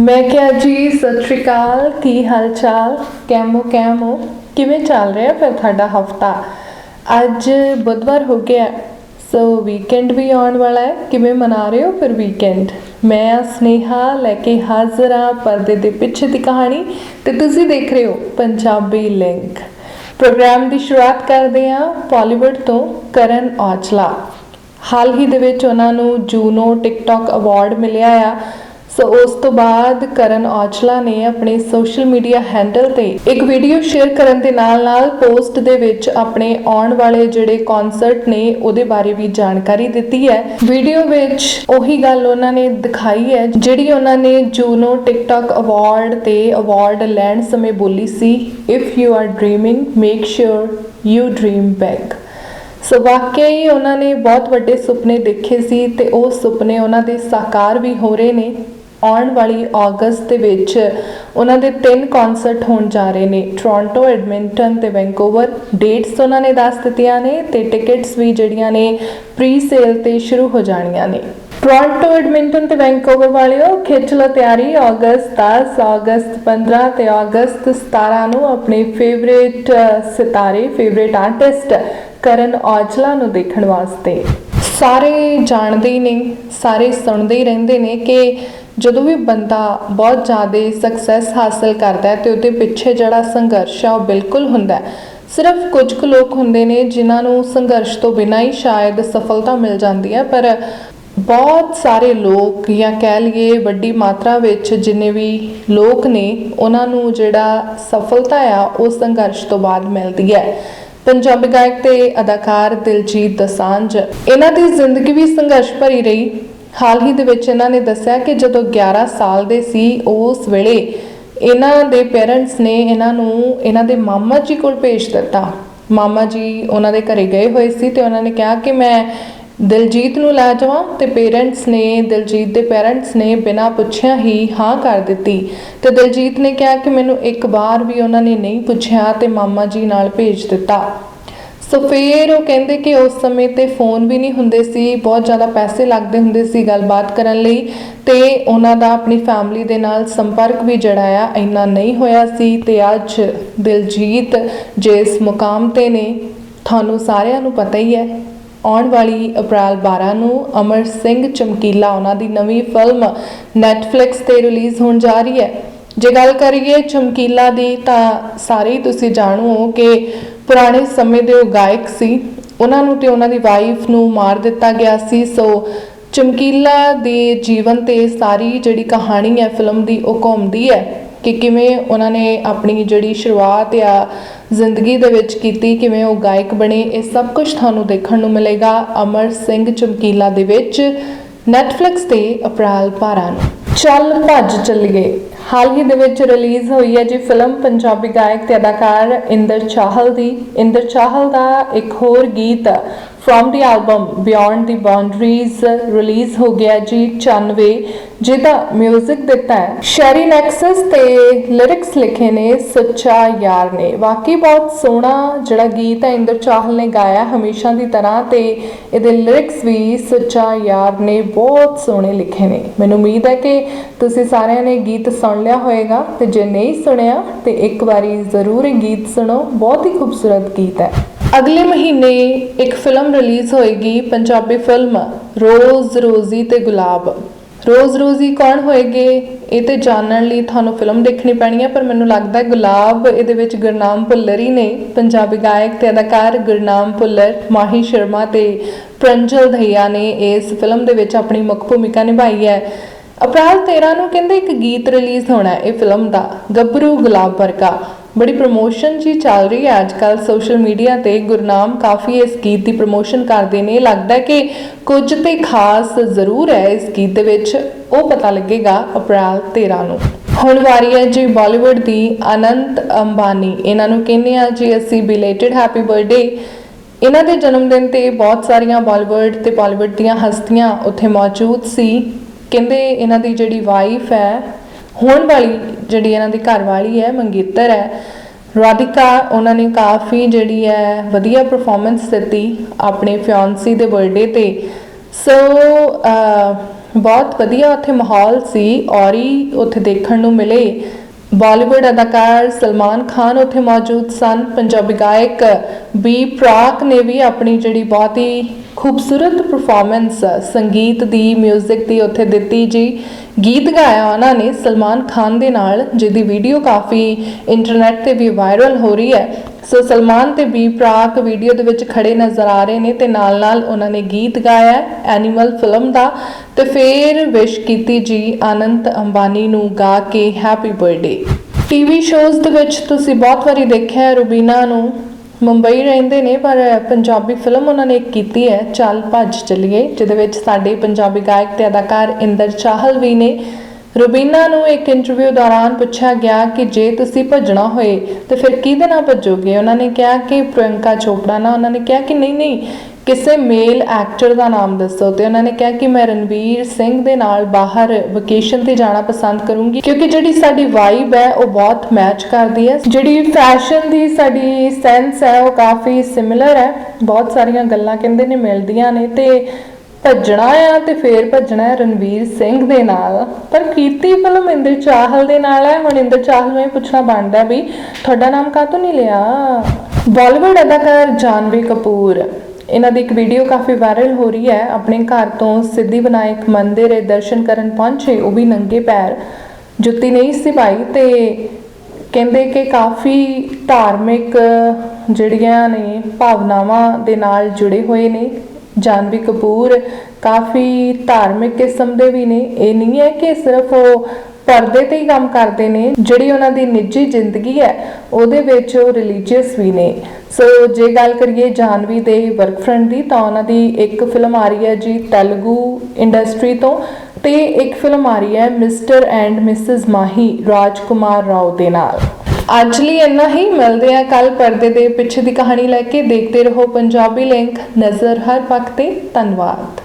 ਮੈਂ ਕਿਹਾ ਜੀ, ਸਤਿ ਸ਼੍ਰੀ ਅਕਾਲ, ਕੀ ਹਾਲ ਚਾਲ ਕੈਮੋ ਕੈਮੋ, ਕਿਵੇਂ ਚੱਲ ਰਿਹਾ ਫਿਰ ਤੁਹਾਡਾ ਹਫਤਾ? ਅੱਜ ਬੁੱਧਵਾਰ ਹੋ ਗਿਆ ਸੋ ਵੀਕਐਂਡ ਵੀ ਆਉਣ ਵਾਲਾ ਹੈ। ਕਿਵੇਂ ਮਨਾ ਰਹੇ ਹੋ ਫਿਰ ਵੀਕਐਂਡ ਮੈਂ ਹਾਂ ਸਨੇਹਾ ਲੈ ਕੇ ਹਾਜ਼ਰ ਹਾਂ ਪਰਦੇ ਦੇ ਪਿੱਛੇ ਦੀ ਕਹਾਣੀ ਤੇ ਤੁਸੀਂ ਦੇਖ ਰਹੇ ਹੋ ਪੰਜਾਬੀ ਲਿੰਕ। ਪ੍ਰੋਗਰਾਮ ਦੀ ਸ਼ੁਰੂਆਤ ਕਰਦੇ ਹਾਂ ਬਾਲੀਵੁੱਡ ਤੋਂ ਕਰਨ ਔਜਲਾ। ਹਾਲ ਹੀ ਦੇ ਵਿੱਚ ਉਹਨਾਂ ਨੂੰ ਜੂਨੋ ਟਿਕਟੌਕ ਅਵਾਰਡ ਮਿਲਿਆ ਆ। ਸੋ ਉਸ ਤੋਂ ਬਾਅਦ ਕਰਨ ਔਜਲਾ ਨੇ ਆਪਣੇ ਸੋਸ਼ਲ ਮੀਡੀਆ ਹੈਂਡਲ ਤੇ ਇੱਕ ਵੀਡੀਓ ਸ਼ੇਅਰ ਕਰਨ ਦੇ ਨਾਲ-ਨਾਲ ਪੋਸਟ ਦੇ ਵਿੱਚ ਆਪਣੇ ਆਉਣ ਵਾਲੇ ਜਿਹੜੇ ਕਨਸਰਟ ਨੇ ਉਹਦੇ ਬਾਰੇ ਵੀ ਜਾਣਕਾਰੀ ਦਿੱਤੀ ਹੈ। ਵੀਡੀਓ ਵਿੱਚ ਉਹੀ ਗੱਲ ਉਹਨਾਂ ਨੇ ਦਿਖਾਈ ਹੈ, ਜਿਹੜੀ ਉਹਨਾਂ ਨੇ ਜੂਨੋ ਟਿਕਟੌਕ ਅਵਾਰਡ ਤੇ ਅਵਾਰਡ ਲੈਣ ਸਮੇਂ ਬੋਲੀ ਸੀ if you are dreaming make sure you dream back so ਵਾਕਿਆ ਹੀ ਉਹਨਾਂ ਨੇ ਬਹੁਤ ਵੱਡੇ ਸੁਪਨੇ ਦੇਖੇ ਸੀ ਤੇ ਉਹ ਸੁਪਨੇ ਉਹਨਾਂ ਦੇ ਸਾਕਾਰ ਵੀ ਹੋ ਰਹੇ ਨੇ। ਆਉਣ ਵਾਲੀ ਅਗਸਤ ਦੇ ਵਿੱਚ ਉਹਨਾਂ ਦੇ ਤਿੰਨ ਕਨਸਰਟ ਹੋਣ ਜਾ ਰਹੇ ਨੇ। ਟੋਰਾਂਟੋ ਐਡਮਿੰਟਨ ਤੇ ਵੈਂਕੂਵਰ ਡੇਟਸ ਉਹਨਾਂ ਨੇ ਦੱਸ ਦਿੱਤੀਆਂ ਨੇ ਤੇ ਟਿਕਟਸ ਵੀ ਜਿਹੜੀਆਂ ਨੇ ਪ੍ਰੀ ਸੇਲ ਤੇ ਸ਼ੁਰੂ ਹੋ ਜਾਣੀਆਂ ਨੇ। ਟੋਰਾਂਟੋ ਐਡਮਿੰਟਨ ਤੇ ਵੈਂਕੂਵਰ ਵਾਲਿਓ, ਖਿੱਚ ਲਓ ਤਿਆਰੀ। ਅਗਸਤ 10 ਅਗਸਤ 15 ਤੇ ਅਗਸਤ 17 ਨੂੰ ਆਪਣੇ ਫੇਵਰੇਟ ਸਿਤਾਰੇ ਫੇਵਰੇਟ ਆਰਟਿਸਟ ਕਰਨ ਔਜਲਾ ਨੂੰ ਦੇਖਣ ਵਾਸਤੇ। ਸਾਰੇ ਜਾਣਦੇ ਹੀ ਨੇ, ਸਾਰੇ ਸੁਣਦੇ ਹੀ ਰਹਿੰਦੇ ਨੇ ਕਿ ਜਦੋਂ ਵੀ ਬੰਦਾ ਬਹੁਤ ਜ਼ਿਆਦਾ ਸਕਸੈਸ ਹਾਸਲ ਕਰਦਾ ਹੈ ਤੇ ਉਹਦੇ ਪਿੱਛੇ ਜਿਹੜਾ ਸੰਘਰਸ਼ ਆ ਉਹ ਬਿਲਕੁਲ ਹੁੰਦਾ ਹੈ। ਸਿਰਫ ਕੁਝ ਕੁ ਲੋਕ ਹੁੰਦੇ ਨੇ ਜਿਨ੍ਹਾਂ ਨੂੰ ਸੰਘਰਸ਼ ਤੋਂ ਬਿਨਾਂ ਹੀ ਸ਼ਾਇਦ ਸਫਲਤਾ ਮਿਲ ਜਾਂਦੀ ਹੈ, ਪਰ ਬਹੁਤ ਸਾਰੇ ਲੋਕ ਜਾਂ ਕਹਿ ਲਈਏ ਵੱਡੀ ਮਾਤਰਾ ਵਿੱਚ ਜਿੰਨੇ ਵੀ ਲੋਕ ਨੇ, ਉਹਨਾਂ ਨੂੰ ਜਿਹੜਾ ਸਫਲਤਾ ਆ ਉਹ ਸੰਘਰਸ਼ ਤੋਂ ਬਾਅਦ ਮਿਲਦੀ ਹੈ। ਪੰਜਾਬੀ ਗਾਇਕ ਤੇ ਅਦਾਕਾਰ ਦਿਲਜੀਤ ਦਸਾਂਝ, ਇਹਨਾਂ ਦੀ ਜ਼ਿੰਦਗੀ ਵੀ ਸੰਘਰਸ਼ ਭਰੀ ਰਹੀ। ਹਾਲ ਹੀ ਦੇ ਵਿੱਚ ਇਹਨਾਂ ਨੇ ਦੱਸਿਆ ਕਿ ਜਦੋਂ 11 ਸਾਲ ਦੇ ਸੀ, ਉਸ ਵੇਲੇ ਇਹਨਾਂ ਦੇ ਪੇਰੈਂਟਸ ਨੇ ਇਹਨਾਂ ਨੂੰ ਇਹਨਾਂ ਦੇ ਮਾਮਾ ਜੀ ਕੋਲ ਭੇਜ ਦਿੱਤਾ। ਮਾਮਾ ਜੀ ਉਹਨਾਂ ਦੇ ਘਰੇ ਗਏ ਹੋਏ ਸੀ ਤੇ ਉਹਨਾਂ ਨੇ ਕਿਹਾ ਕਿ ਮੈਂ ਦਿਲਜੀਤ ਨੂੰ ਲੈ ਜਾਵਾਂ ਤੇ ਪੇਰੈਂਟਸ ਨੇ, ਦਿਲਜੀਤ ਦੇ ਪੇਰੈਂਟਸ ਨੇ ਬਿਨਾਂ ਪੁੱਛਿਆ ਹੀ ਹਾਂ ਕਰ ਦਿੱਤੀ। ਤੇ ਦਿਲਜੀਤ ਨੇ ਕਿਹਾ ਕਿ ਮੈਨੂੰ ਇੱਕ ਵਾਰ ਵੀ ਉਹਨਾਂ ਨੇ ਨਹੀਂ ਪੁੱਛਿਆ ਤੇ ਮਾਮਾ ਜੀ ਨਾਲ ਭੇਜ ਦਿੱਤਾ। ਸੋ ਫਿਰ ਉਹ ਕਹਿੰਦੇ ਕਿ ਉਸ ਸਮੇਂ ਤੇ ਫੋਨ ਵੀ ਨਹੀਂ ਹੁੰਦੇ ਸੀ, ਬਹੁਤ ਜ਼ਿਆਦਾ ਪੈਸੇ ਲੱਗਦੇ ਹੁੰਦੇ ਸੀ ਗੱਲਬਾਤ ਕਰਨ ਲਈ ਤੇ ਉਹਨਾਂ ਦਾ ਆਪਣੀ ਫੈਮਿਲੀ ਦੇ ਨਾਲ ਸੰਪਰਕ ਵੀ ਜਿਹੜਾ ਆ ਇੰਨਾ ਨਹੀਂ ਹੋਇਆ ਸੀ ਤੇ ਅੱਜ ਦਿਲਜੀਤ ਜਿਸ ਮੁਕਾਮ ਤੇ ਨੇ, ਤੁਹਾਨੂੰ ਸਾਰਿਆਂ ਨੂੰ ਪਤਾ ਹੀ ਹੈ, ਆਉਣ ਵਾਲੀ ਅਪ੍ਰੈਲ 12 ਨੂੰ ਅਮਰ ਸਿੰਘ ਚਮਕੀਲਾ, ਉਹਨਾਂ ਦੀ ਨਵੀਂ ਫਿਲਮ Netflix ਤੇ ਰਿਲੀਜ਼ ਹੋਣ ਜਾ ਰਹੀ ਹੈ। ਜੇ ਗੱਲ ਕਰੀਏ ਚਮਕੀਲਾ ਦੀ ਤਾਂ ਸਾਰੇ ਤੁਸੀਂ ਜਾਣੋ ਕਿ ਪੁਰਾਣੇ ਸਮੇਂ ਦੇ ਉਹ ਗਾਇਕ ਸੀ। ਉਹਨਾਂ ਨੂੰ ਤੇ ਉਹਨਾਂ ਦੀ ਵਾਈਫ ਨੂੰ ਮਾਰ ਦਿੱਤਾ ਗਿਆ ਸੀ। ਸੋ ਚਮਕੀਲਾ ਦੇ ਜੀਵਨ ਤੇ ਸਾਰੀ ਜਿਹੜੀ ਕਹਾਣੀ ਹੈ ਫਿਲਮ ਦੀ, ਉਹ ਘੁੰਮਦੀ ਹੈ ਕਿ ਕਿਵੇਂ ਉਹਨਾਂ ਨੇ ਆਪਣੀ ਜਿਹੜੀ ਸ਼ੁਰੂਆਤ ਆ ਜ਼ਿੰਦਗੀ ਦੇ ਵਿੱਚ ਕੀਤੀ, ਕਿਵੇਂ ਉਹ ਗਾਇਕ ਬਣੇ, ਇਹ ਸਭ ਕੁਝ ਤੁਹਾਨੂੰ ਦੇਖਣ ਨੂੰ ਮਿਲੇਗਾ ਅਮਰ ਸਿੰਘ ਚਮਕੀਲਾ ਦੇ ਵਿੱਚ। Netflix ਤੇ ਅਪ੍ਰੈਲ 12 ਨੂੰ। ਚੱਲ ਭੱਜ ਚੱਲੀਏ ਹਾਲ ਹੀ ਦੇ ਵਿੱਚ ਰਿਲੀਜ਼ ਹੋਈ ਹੈ ਜੀ ਫਿਲਮ ਪੰਜਾਬੀ ਗਾਇਕ ਤੇ ਅਦਾਕਾਰ ਇੰਦਰ ਚਾਹਲ ਦੀ। ਇੰਦਰ ਚਾਹਲ ਦਾ ਇੱਕ ਹੋਰ ਗੀਤ from the album beyond the boundaries release ਹੋ ਗਿਆ ਜੀ 94 ਜਿਹਦਾ 뮤직 ਦਿੱਤਾ ਹੈ। ਸ਼ੈਰੀ ਨੈਕਸਸ ਤੇ ਲਿਰਿਕਸ ਲਿਖੇ ਨੇ ਸੱਚਾ ਯਾਰ ਨੇ। ਵਾਕਈ ਬਹੁਤ ਸੋਹਣਾ ਜਿਹੜਾ ਗੀਤ ਹੈ, ਇੰਦਰ ਚਾਹਲ ਨੇ ਗਾਇਆ ਹਮੇਸ਼ਾ ਦੀ ਤਰ੍ਹਾਂ ਤੇ ਇਹਦੇ ਲਿਰਿਕਸ ਵੀ ਸੱਚਾ ਯਾਰ ਨੇ, ਬਹੁਤ ਸੋਹਣੇ ਲਿਖੇ ਨੇ। ਮੈਨੂੰ ਉਮੀਦ ਹੈ ਕਿ ਤੁਸੀਂ ਸਾਰਿਆਂ ਨੇ ਗੀਤ ਸੁਣ ਲਿਆ ਹੋਵੇਗਾ ਤੇ ਜੇ ਨਹੀਂ ਸੁਣਿਆ ਤੇ ਇੱਕ ਵਾਰੀ ਜ਼ਰੂਰ ਇਹ ਗੀਤ ਸੁਣੋ। ਬਹੁਤ ਹੀ ਖੂਬਸੂਰਤ ਗੀਤ ਹੈ। ਅਗਲੇ ਮਹੀਨੇ ਇੱਕ ਫਿਲਮ ਰਿਲੀਜ਼ ਹੋਏਗੀ, ਪੰਜਾਬੀ ਫਿਲਮ ਰੋਜ਼ ਰੋਜ਼ੀ ਤੇ ਗੁਲਾਬ। ਰੋਜ਼ ਰੋਜ਼ੀ ਕੌਣ ਹੋਏਗੇ, ਇਹ ਤੇ ਜਾਣਨ ਲਈ ਤੁਹਾਨੂੰ ਫਿਲਮ ਦੇਖਣੀ ਪੈਣੀ ਹੈ ਪਰ ਮੈਨੂੰ ਲੱਗਦਾ ਹੈ ਗੁਲਾਬ ਇਹਦੇ ਵਿੱਚ ਗੁਰਨਾਮ ਭੁੱਲਰ ਹੀ ਨੇ। ਪੰਜਾਬੀ ਗਾਇਕ ਤੇ ਅਦਾਕਾਰ ਗੁਰਨਾਮ ਭੁੱਲਰ, ਮਾਹੀ ਸ਼ਰਮਾ ਤੇ ਪ੍ਰੰਜਲ ਧਈਆ ਨੇ ਇਸ ਫਿਲਮ ਦੇ ਵਿੱਚ ਆਪਣੀ ਮੁੱਖ ਭੂਮਿਕਾ ਨਿਭਾਈ ਹੈ। ਅਪ੍ਰੈਲ 13 ਨੂੰ ਕਹਿੰਦੇ ਇੱਕ ਗੀਤ ਰਿਲੀਜ਼ ਹੋਣਾ ਹੈ, ਇਹ ਫਿਲਮ ਦਾ, ਗੱਭਰੂ ਗੁਲਾਬ ਵਰਗਾ। ਬੜੀ ਪ੍ਰੋਮੋਸ਼ਨ ਜੀ ਚੱਲ ਰਹੀ ਹੈ ਅੱਜ ਅੱਜਕੱਲ ਸੋਸ਼ਲ ਮੀਡੀਆ ਤੇ ਗੁਰਨਾਮ ਕਾਫੀ ਇਸ ਗੀਤ ਦੀ ਪ੍ਰੋਮੋਸ਼ਨ ਕਰਦੇ ਨੇ। ਲੱਗਦਾ ਕਿ ਕੁਝ ਤੇ ਖਾਸ ਜ਼ਰੂਰ ਹੈ ਇਸ ਗੀਤ ਦੇ ਵਿੱਚ। ਉਹ ਪਤਾ ਲੱਗੇਗਾ ਅਪ੍ਰੈਲ 13 ਨੂੰ। ਹੁਣ ਵਾਰੀ ਹੈ ਜੀ ਬਾਲੀਵੁੱਡ ਦੀ ਅਨੰਤ ਅੰਬਾਨੀ। ਇਹਨਾਂ ਨੂੰ ਕਹਿੰਦੇ ਆ ਜੀ ਅਸੀਂ ਬਿਲੇਟਡ ਹੈਪੀ ਬਰਥਡੇ ਇਹਨਾਂ ਦੇ ਜਨਮ ਦਿਨ ਤੇ ਬਹੁਤ ਸਾਰੀਆਂ ਬਾਲੀਵੁੱਡ ਤੇ ਬਾਲੀਵੁੱਡ ਦੀਆਂ ਹਸਤੀਆਂ ਉੱਥੇ ਮੌਜੂਦ ਸੀ। ਕਹਿੰਦੇ ਇਹਨਾਂ ਦੀ ਜਿਹੜੀ ਵਾਈਫ ਹੈ ਹੋਣ ਵਾਲੀ ਜਿਹੜੀ ਇਹਨਾਂ ਦੀ ਘਰ ਵਾਲੀ ਹੈ, ਮੰਗੇਤਰ ਹੈ, ਰਾਧਿਕਾ, ਉਹਨਾਂ ਨੇ ਕਾਫੀ ਜਿਹੜੀ ਹੈ ਵਧੀਆ ਪਰਫਾਰਮੈਂਸ ਦਿੱਤੀ ਆਪਣੇ ਫਿਆਂਸੀ ਦੇ ਬਰਥਡੇ ਤੇ। ਸੋ ਬਹੁਤ ਵਧੀਆ ਉੱਥੇ ਮਾਹੌਲ ਸੀ ਔਰੀ ਉੱਥੇ ਦੇਖਣ ਨੂੰ ਮਿਲੇ। ਬਾਲੀਵੁੱਡ ਅਦਾਕਾਰ ਸਲਮਾਨ ਖਾਨ ਉੱਥੇ ਮੌਜੂਦ ਸਨ। ਪੰਜਾਬੀ ਗਾਇਕ ਬੀ ਪ੍ਰਾਕ ਨੇ ਵੀ ਆਪਣੀ ਜਿਹੜੀ ਬਹੁਤ ਹੀ ਖੂਬਸੂਰਤ ਪਰਫਾਰਮੈਂਸ ਸੰਗੀਤ ਦੀ 뮤직 ਦੀ ਉੱਥੇ ਦਿੱਤੀ ਜੀ। ਗੀਤ ਗਾਇਆ ਉਹਨਾਂ ਨੇ ਸਲਮਾਨ ਖਾਨ ਦੇ ਨਾਲ, ਜਿਹਦੀ ਵੀਡੀਓ ਕਾਫੀ ਇੰਟਰਨੈਟ ਤੇ ਵੀ ਵਾਇਰਲ ਹੋ ਰਹੀ ਹੈ। ਸੋ ਸਲਮਾਨ ਤੇ ਬੀ ਪ੍ਰਾਕ ਵੀਡੀਓ ਦੇ ਵਿੱਚ ਖੜੇ ਨਜ਼ਰ ਆ ਰਹੇ ਨੇ ਤੇ ਨਾਲ ਨਾਲ ਉਹਨਾਂ ਨੇ ਗੀਤ ਗਾਇਆ ਐਨੀਮਲ ਫਿਲਮ ਦਾ। ਤੇ ਫਿਰ ਵਿਸ਼ ਕੀਤੀ ਜੀ ਅਨੰਤ ਅੰਬਾਨੀ ਨੂੰ ਗਾ ਕੇ ਹੈਪੀ ਬਰਥਡੇ ਟੀਵੀ ਸ਼ੋਜ਼ ਦੇ ਵਿੱਚ ਤੁਸੀਂ ਬਹੁਤ ਵਾਰੀ ਦੇਖਿਆ ਹੈ ਰੁਬੀਨਾ ਨੂੰ। ਮੁੰਬਈ ਰਹਿੰਦੇ ਨੇ, ਪਰ ਪੰਜਾਬੀ ਫਿਲਮ ਉਹਨਾਂ ਨੇ ਇੱਕ ਕੀਤੀ ਹੈ, ਚੱਲ ਭੱਜ ਚੱਲੀਏ, ਜਿਹਦੇ ਵਿੱਚ ਸਾਡੇ ਪੰਜਾਬੀ ਗਾਇਕ ਤੇ ਅਦਾਕਾਰ ਇੰਦਰ ਚਾਹਲ ਵੀ ਨੇ। ਰੁਬੀਨਾ ਨੂੰ ਇੱਕ ਇੰਟਰਵਿਊ ਦੌਰਾਨ ਪੁੱਛਿਆ ਗਿਆ ਕਿ ਜੇ ਤੁਸੀਂ ਭੱਜਣਾ ਹੋਏ, ਤੇ ਫਿਰ ਕਿਹਦੇ ਨਾਲ ਭੱਜੋਗੇ? ਉਹਨਾਂ ਨੇ ਕਿਹਾ ਕਿ ਪ੍ਰਿਯੰਕਾ ਚੋਪੜਾ ਨਾਲ। ਉਹਨਾਂ ਨੇ ਕਿਹਾ ਕਿ ਨਹੀਂ ਨਹੀਂ ਕਿਸੇ ਮੇਲ ਐਕਟਰ ਦਾ ਨਾਮ ਦੱਸੋ ਤੇ ਉਹਨਾਂ ਨੇ ਕਿਹਾ ਕਿ ਮੈਂ ਰਣਵੀਰ ਸਿੰਘ ਦੇ ਨਾਲ ਬਾਹਰ ਵਕੇਸ਼ਨ ਤੇ ਜਾਣਾ ਪਸੰਦ ਕਰੂੰਗੀ, ਕਿਉਂਕਿ ਜਿਹੜੀ ਸਾਡੀ ਵਾਈਬ ਹੈ ਉਹ ਬਹੁਤ ਮੈਚ ਕਰਦੀ ਹੈ। ਜਿਹੜੀ ਫੈਸ਼ਨ ਦੀ ਸਾਡੀ ਸੈਂਸ ਹੈ ਉਹ ਕਾਫੀ ਸਿਮਿਲਰ ਹੈ। ਬਹੁਤ ਸਾਰੀਆਂ ਗੱਲਾਂ ਕਹਿੰਦੇ ਨੇ ਮਿਲਦੀਆਂ ਨੇ ਤੇ ਭੱਜਣਾ ਆ ਤੇ ਫੇਰ ਭੱਜਣਾ ਹੈ ਰਣਵੀਰ ਸਿੰਘ ਦੇ ਨਾਲ। ਪਰ ਕੀਤੀ ਫਿਲਮ ਇੰਦਰ ਚਾਹਲ ਦੇ ਨਾਲ ਹੈ। ਹੁਣ ਇੰਦਰ ਚਾਹਲ ਨੂੰ ਇਹ ਪੁੱਛਣਾ ਬਣਦਾ ਵੀ ਤੁਹਾਡਾ ਨਾਮ ਕਾਹ ਤੋਂ ਨਹੀਂ ਲਿਆ? ਬਾਲੀਵੁੱਡ ਅਦਾਕਾਰ ਜਾਨਵੀ ਕਪੂਰ। ਇਹਨਾਂ ਦੀ ਇੱਕ ਵੀਡੀਓ ਕਾਫੀ ਵਾਇਰਲ ਹੋ ਰਹੀ ਹੈ। ਆਪਣੇ ਘਰ ਤੋਂ ਸਿੱਧੀ ਵਿਨਾਇਕ ਮੰਦਿਰ ਦੇ ਦਰਸ਼ਨ ਕਰਨ ਪਹੁੰਚੇ, ਉਹ ਵੀ ਨੰਗੇ ਪੈਰ। ਜੁੱਤੀ ਨਹੀਂ ਸੀ ਪਾਈ ਤੇ ਕਹਿੰਦੇ ਕਿ ਕਾਫੀ ਧਾਰਮਿਕ ਜਿਹੜੀਆਂ ਨੇ ਭਾਵਨਾਵਾਂ ਦੇ ਨਾਲ ਜੁੜੇ ਹੋਏ ਨੇ। ਜਾਨਵੀ ਕਪੂਰ ਕਾਫੀ ਧਾਰਮਿਕ ਕਿਸਮ ਦੇ ਵੀ ਨੇ। ਇਹ ਨਹੀਂ ਹੈ ਕਿ ਸਿਰਫ ਉਹ ਪਰਦੇ ਤੇ ਹੀ ਕੰਮ ਕਰਦੇ ਨੇ, ਜਿਹੜੀ ਉਹਨਾਂ ਦੀ ਨਿੱਜੀ ਜ਼ਿੰਦਗੀ ਹੈ, ਉਹਦੇ ਵਿੱਚ ਉਹ ਰਿਲੀਜੀਅਸ ਵੀ ਨੇ। ਸੋ ਜੇ ਗੱਲ ਕਰੀਏ ਜਾਨਵੀ ਦੇ ਵਰਕ ਫਰੰਟ ਦੀ, ਤਾਂ ਉਹਨਾਂ ਦੀ ਇੱਕ ਫਿਲਮ ਆ ਰਹੀ ਹੈ ਜੀ ਤੇਲਗੂ ਇੰਡਸਟਰੀ ਤੋਂ ਤੇ ਇੱਕ ਫਿਲਮ ਆ ਰਹੀ ਹੈ mister and missus Mahi, Rajkumar Rao ਦੇ ਨਾਲ। ਅੱਜ ਲਈ ਇੰਨਾ ਹੀ, ਮਿਲਦੇ ਆ ਕੱਲ ਪਰਦੇ ਦੇ ਪਿੱਛੇ ਦੀ ਕਹਾਣੀ ਲੈ ਕੇ। ਦੇਖਦੇ ਰਹੋ ਪੰਜਾਬੀ ਲਿੰਕ, ਨਜ਼ਰ ਹਰ ਵਕਤ ਤੇ, ਧੰਨਵਾਦ।